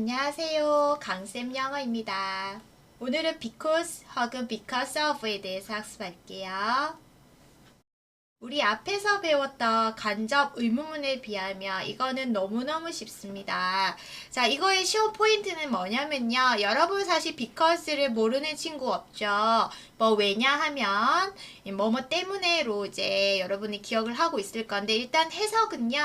안녕하세요. 강쌤 영어입니다. 오늘은 because 혹은 because of에 대해서 학습할게요. 우리 앞에서 배웠던 간접 의문문에 비하면 이거는 너무너무 쉽습니다. 자, 이거의 시험 포인트는 뭐냐면요. 여러분 사실 because를 모르는 친구 없죠. 뭐 왜냐하면 뭐뭐 때문에로 이제 여러분이 기억을 하고 있을 건데 일단 해석은요.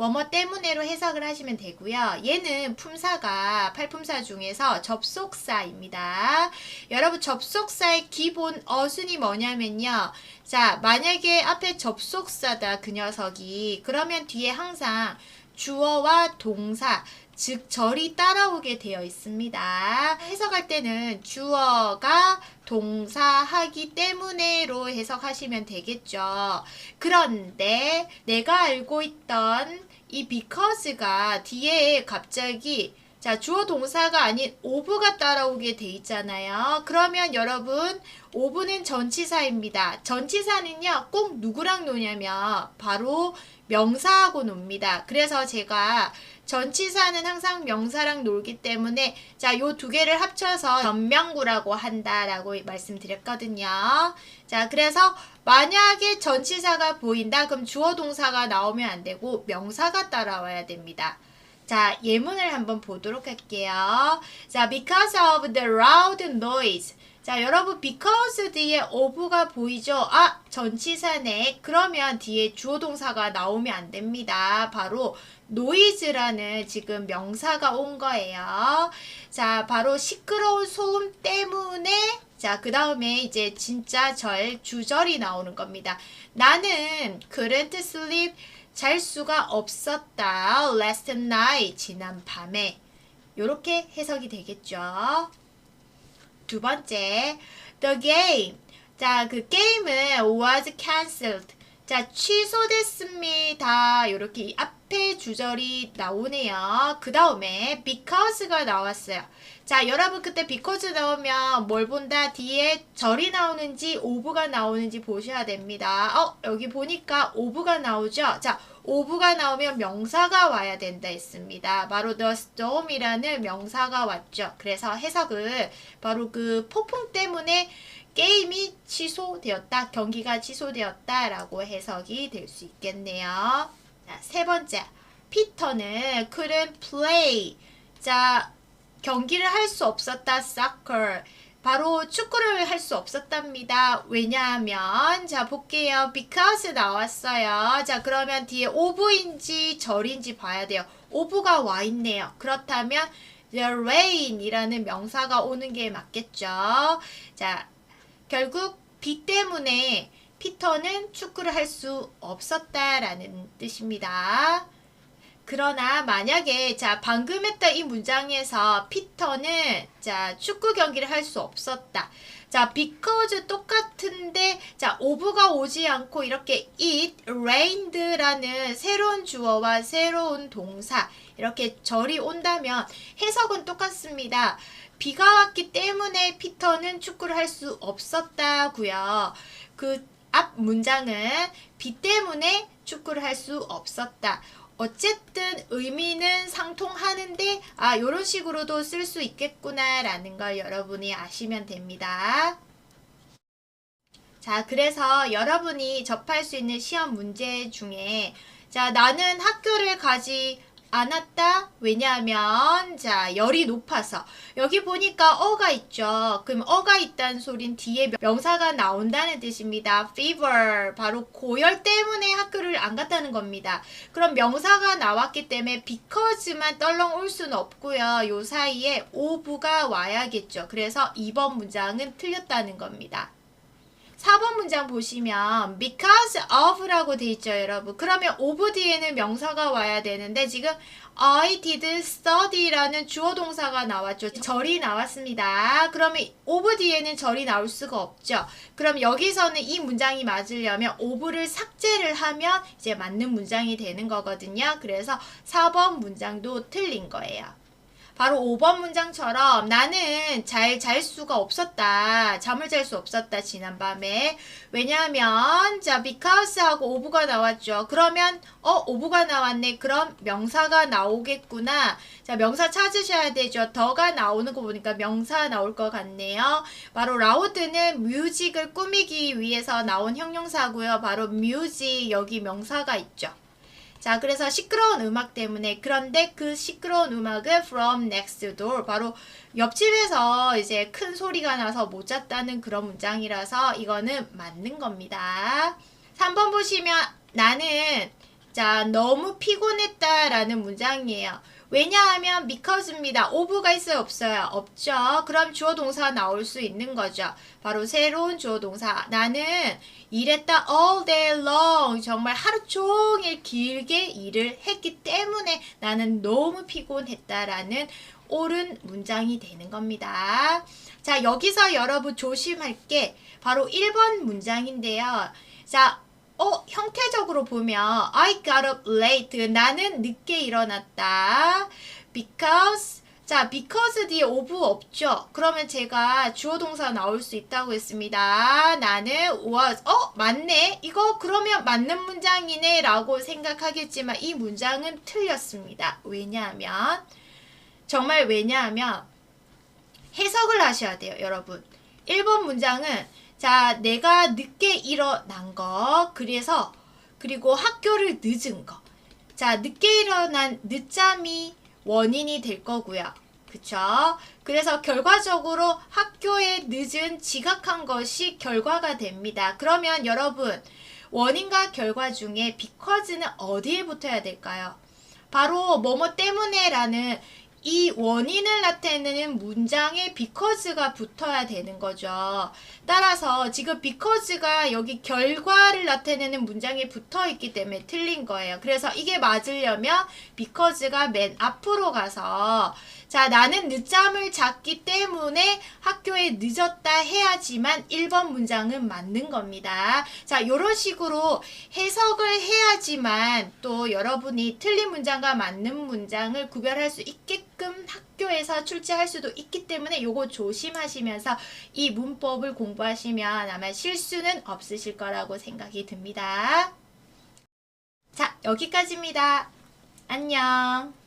뭐뭐 때문에로 해석을 하시면 되고요. 얘는 품사가 팔품사 중에서 접속사입니다. 여러분 접속사의 기본 어순이 뭐냐면요. 자, 만약에 앞에 접속사다 그 녀석이 그러면 뒤에 항상 주어와 동사 즉 절이 따라오게 되어 있습니다. 해석할 때는 주어가 동사하기 때문에로 해석하시면 되겠죠. 그런데 내가 알고 있던 이 because가 뒤에 갑자기 자, 주어 동사가 아닌 of가 따라오게 돼 있잖아요. 그러면 여러분, of는 전치사입니다. 전치사는요, 꼭 누구랑 노냐면, 바로 명사하고 놉니다. 그래서 제가 전치사는 항상 명사랑 놀기 때문에, 자, 요 두 개를 합쳐서 전명구라고 한다라고 말씀드렸거든요. 자, 그래서 만약에 전치사가 보인다, 그럼 주어 동사가 나오면 안 되고, 명사가 따라와야 됩니다. 자, 예문을 한번 보도록 할게요. 자, because of the loud noise. 자, 여러분, because 뒤에 of가 보이죠? 아, 전치사네. 그러면 뒤에 주어 동사가 나오면 안 됩니다. 바로 noise라는 지금 명사가 온 거예요. 자, 바로 시끄러운 소음 때문에 자, 그 다음에 이제 진짜 절, 주절이 나오는 겁니다. 나는 couldn't sleep 잘 수가 없었다. last night 지난 밤에 이렇게 해석이 되겠죠. 두 번째 the game 자 그 게임은 was cancelled 자 취소됐습니다. 이렇게 앞 에 주절이 나오네요. 그 다음에 because가 나왔어요. 자 여러분 그때 because 나오면 뭘 본다 뒤에 절이 나오는지 of가 나오는지 보셔야 됩니다. 어 여기 보니까 of가 나오죠. 자 of가 나오면 명사가 와야 된다 했습니다. 바로 the storm이라는 명사가 왔죠. 그래서 해석을 바로 그 폭풍 때문에 게임이 취소되었다, 경기가 취소되었다라고 해석이 될 수 있겠네요. 자, 세 번째, 피터는 couldn't play. 자, 경기를 할 수 없었다, soccer. 바로 축구를 할 수 없었답니다. 왜냐하면 자 볼게요. because 나왔어요. 자 그러면 뒤에 of인지 절인지 봐야 돼요. of가 와 있네요. 그렇다면 the rain이라는 명사가 오는 게 맞겠죠. 자 결국 비 때문에 피터는 축구를 할 수 없었다라는 뜻입니다. 그러나 만약에 자 방금 했던 이 문장에서 피터는 자 축구 경기를 할 수 없었다. 자 because 똑같은데 자 of가 오지 않고 이렇게 it rained라는 새로운 주어와 새로운 동사 이렇게 절이 온다면 해석은 똑같습니다. 비가 왔기 때문에 피터는 축구를 할 수 없었다고요. 그 앞 문장은 비 때문에 축구를 할 수 없었다. 어쨌든 의미는 상통하는데 아 이런 식으로도 쓸 수 있겠구나 라는 걸 여러분이 아시면 됩니다. 자 그래서 여러분이 접할 수 있는 시험 문제 중에 자 나는 학교를 가지 않았다. 왜냐하면 자 열이 높아서 여기 보니까 어가 있죠. 그럼 어가 있다는 소린 뒤에 명사가 나온다는 뜻입니다. fever 바로 고열 때문에 학교를 안 갔다는 겁니다. 그럼 명사가 나왔기 때문에 because만 떨렁 올 수는 없고요. 요 사이에 of가 와야겠죠. 그래서 2번 문장은 틀렸다는 겁니다. 4번 문장 보시면 because of라고 돼 있죠, 여러분. 그러면 of 뒤에는 명사가 와야 되는데 지금 I did study라는 주어 동사가 나왔죠. 절이 나왔습니다. 그러면 of 뒤에는 절이 나올 수가 없죠. 그럼 여기서는 이 문장이 맞으려면 of를 삭제를 하면 이제 맞는 문장이 되는 거거든요. 그래서 4번 문장도 틀린 거예요. 바로 5번 문장처럼 나는 잘 잘 수가 없었다. 잠을 잘 수 없었다. 지난밤에. 왜냐하면 자 because 하고 오브가 나왔죠. 그러면 어 오브가 나왔네. 그럼 명사가 나오겠구나. 자 명사 찾으셔야 되죠. 더가 나오는 거 보니까 명사 나올 것 같네요. 바로 라우드는 뮤직을 꾸미기 위해서 나온 형용사고요. 바로 뮤직 여기 명사가 있죠. 자, 그래서 시끄러운 음악 때문에 그런데 그 시끄러운 음악은 from next door 바로 옆집에서 이제 큰 소리가 나서 못 잤다는 그런 문장이라서 이거는 맞는 겁니다. 3번 보시면 나는 자, 너무 피곤했다라는 문장이에요. 왜냐하면 because입니다. of가 있어요, 없어요? 없죠. 그럼 주어 동사 나올 수 있는 거죠. 바로 새로운 주어 동사. 나는 일했다 all day long. 정말 하루 종일 길게 일을 했기 때문에 나는 너무 피곤했다라는 옳은 문장이 되는 겁니다. 자, 여기서 여러분 조심할 게 바로 1번 문장인데요. 자, 어, 형태적으로 보면 I got up late. 나는 늦게 일어났다. because 자, because 뒤에 of 없죠. 그러면 제가 주어 동사 나올 수 있다고 했습니다. 나는 was 어, 맞네. 이거 그러면 맞는 문장이네 라고 생각하겠지만 이 문장은 틀렸습니다. 왜냐하면 정말 왜냐하면 해석을 하셔야 돼요, 여러분. 1번 문장은 자, 내가 늦게 일어난 거. 그래서 그리고 학교를 늦은 거. 자, 늦게 일어난 늦잠이 원인이 될 거고요. 그쵸? 그래서 결과적으로 학교에 늦은 지각한 것이 결과가 됩니다. 그러면 여러분, 원인과 결과 중에 because는 어디에 붙어야 될까요? 바로 뭐뭐 때문에 라는 이 원인을 나타내는 문장에 because가 붙어야 되는 거죠. 따라서 지금 because가 여기 결과를 나타내는 문장에 붙어 있기 때문에 틀린 거예요. 그래서 이게 맞으려면 because가 맨 앞으로 가서 자, 나는 늦잠을 잤기 때문에 학교에 늦었다 해야지만 1번 문장은 맞는 겁니다. 자, 요런 식으로 해석을 해야지만 또 여러분이 틀린 문장과 맞는 문장을 구별할 수 있게끔 학교에서 출제할 수도 있기 때문에 요거 조심하시면서 이 문법을 공부하시면 아마 실수는 없으실 거라고 생각이 듭니다. 자, 여기까지입니다. 안녕.